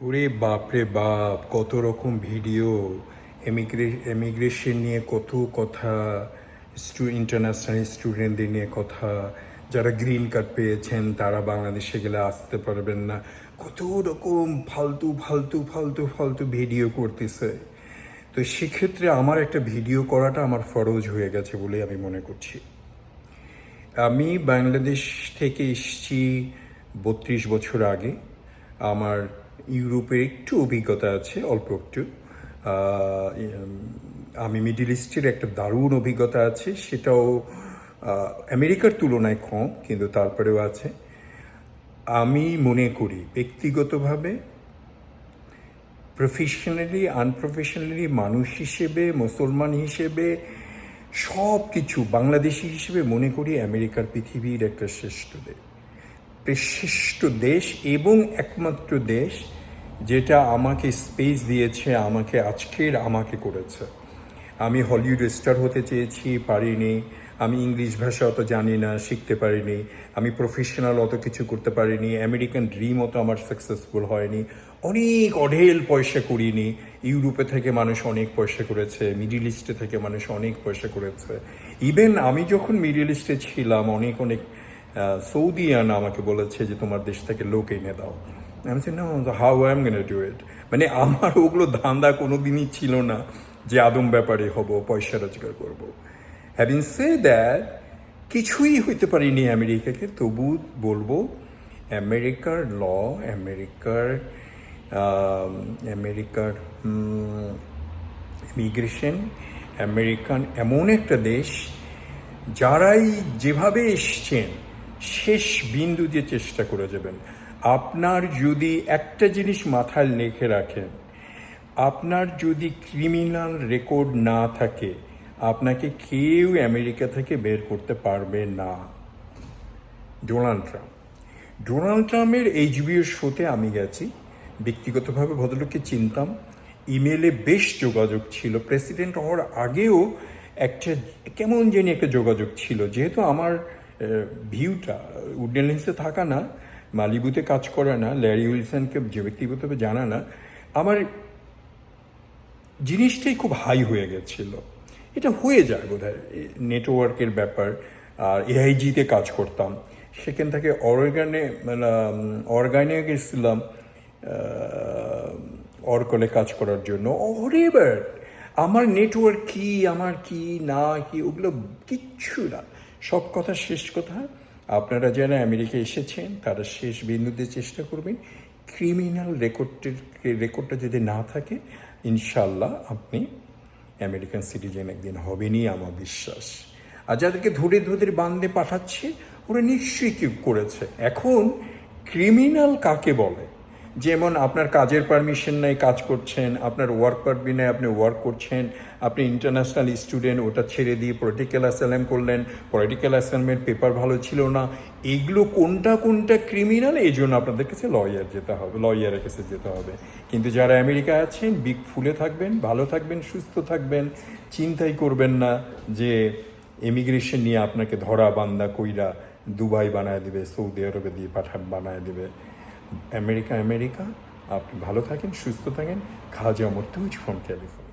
ওরে বাপরে বাপ, কত রকম ভিডিও। এমিগ্রে এমিগ্রেশন নিয়ে কত কথা স্টু ইন্টারন্যাশনাল স্টুডেন্টদের নিয়ে কথা। যারা গ্রিন কার্ড পেয়েছেন, তারা বাংলাদেশে গেলে আসতে পারবেন না। কত রকম ফালতু ফালতু ফালতু ফালতু ভিডিও করতেছে। তো সেক্ষেত্রে আমার একটা ভিডিও করাটা আমার ফরজ হয়ে গেছে বলে আমি মনে করছি। আমি বাংলাদেশ থেকে এসেছি বত্রিশ বছর আগে। আমার ইউরোপের একটু অভিজ্ঞতা আছে, অল্প একটু। আমি মিডিল ইস্টের একটা দারুণ অভিজ্ঞতা আছে, সেটাও আমেরিকার তুলনায় কম, কিন্তু তারপরেও আছে। আমি মনে করি ব্যক্তিগতভাবে প্রফেশনালি আনপ্রফেশনালি মানুষ হিসেবে, মুসলমান হিসেবে সব কিছু বাংলাদেশি হিসেবে মনে করি আমেরিকার পৃথিবীর একটা শ্রেষ্ঠ দেশ। শ্রেষ্ঠ দেশ এবং একমাত্র দেশ যেটা আমাকে স্পেস দিয়েছে, আমাকে আজকের আমাকে করেছে। আমি হলিউড স্টার হতে চেয়েছি, পারিনি। আমি ইংলিশ ভাষা অত জানি না, শিখতে পারিনি। আমি প্রফেশনাল অত কিছু করতে পারিনি। আমেরিকান ড্রিম অত আমার সাকসেসফুল হয়নি। অনেক অঢেল পয়সা করিনি। ইউরোপে থেকে মানুষ অনেক পয়সা করেছে। মিডিল ইস্টে থেকে মানুষ অনেক পয়সা করেছে। ইভেন আমি যখন মিডিল ইস্টে ছিলাম, অনেক অনেক সৌদিয়ান আমাকে বলেছে যে তোমার দেশ থেকে লোক এনে দাও আমি know how I am gonna do it মানে আমার ওগুলো ধান্দা কোনো দিনই ছিল না যে আদম ব্যাপারে হব পয়সা রোজগার করব হ্যাভিং সে দ্যাট কিছুই হইতে পারিনি আমেরিকাকে তবু বলব আমেরিকার ল আমেরিকার আমেরিকার ইমিগ্রেশন আমেরিকান এমন একটা দেশ যারাই যেভাবে এসছেন শেষ বিন্দু দিয়ে চেষ্টা করে যাবেন। আপনার যদি একটা জিনিস মাথায় লেখে রাখেন, আপনার যদি ক্রিমিনাল রেকর্ড না থাকে, আপনাকে কেউ আমেরিকা থেকে বের করতে পারবে না। Donald Trump. ডোনাল্ড ট্রাম্পের এইচবিও শোতে আমি গেছি। ব্যক্তিগতভাবে ভদ্রলোককে চিনতাম। ইমেলে বেশ যোগাযোগ ছিল। প্রেসিডেন্ট হওয়ার আগেও একটা, কেমন জানি একটা যোগাযোগ ছিল। যেহেতু আমার ভিউটা উডেন উডনেলেন্সে থাকা না, মালিবুতে কাজ করা না, ল্যারি উইলসনকে যে ব্যক্তিগতভাবে জানা না, আমার জিনিসটাই খুব হাই হয়ে গেছিল। এটা হয়ে যায় বোধ হয় নেটওয়ার্কের ব্যাপার, আর এআইজিতে কাজ করতাম। সেখান থেকে অর্গানে মানে অর্গানে গেছিলাম অর্কলে কাজ করার জন্য। অরেবার আমার নেটওয়ার্ক কি, আমার কি, না কি, ওগুলো কিচ্ছু না। সব কথা শেষ কথা। আপনারা যারা আমেরিকা এসেছেন, তারা শেষ বিন্দুতে চেষ্টা করবেন। ক্রিমিনাল রেকর্ডের রেকর্ডটা যদি না থাকে ইনশাল্লাহ আপনি আমেরিকান সিটিজেন একদিন হবেনই আমার বিশ্বাস। আর যাদেরকে ধরে ধরে বান্ধে পাঠাচ্ছে, ওরা নিশ্চয়ই কি করেছে? এখন ক্রিমিনাল কাকে বলে? যেমন আপনার কাজের পারমিশন নাই, কাজ করছেন, আপনার ওয়ার্ক পারমিট নাই, আপনি ওয়ার্ক করছেন, আপনি ইন্টারন্যাশনাল স্টুডেন্ট ওটা ছেড়ে দিয়ে পলিটিক্যাল অ্যাসাইলাম করলেন পলিটিক্যাল অ্যাসাইনমেন্ট পেপার ভালো ছিল না। এগুলো কোনটা কোনটা ক্রিমিনাল এই জন্য আপনাদের কাছে লয়ার যেতে হবে লয়ারের কাছে যেতে হবে। কিন্তু যারা আমেরিকায় আছেন বিগ ফুলে থাকবেন, ভালো থাকবেন, সুস্থ থাকবেন, চিন্তাই করবেন না যে ইমিগ্রেশন নিয়ে আপনাকে ধরা বান্দা কইরা দুবাই বানায় দিবে, সৌদি আরবে দিয়ে পাঠান, বানায় দিবে। America America. আপনি ভালো থাকেন সুস্থ থাকেন। খাজা মর্তুজ ফ্রম ক্যালিফোর্নিয়া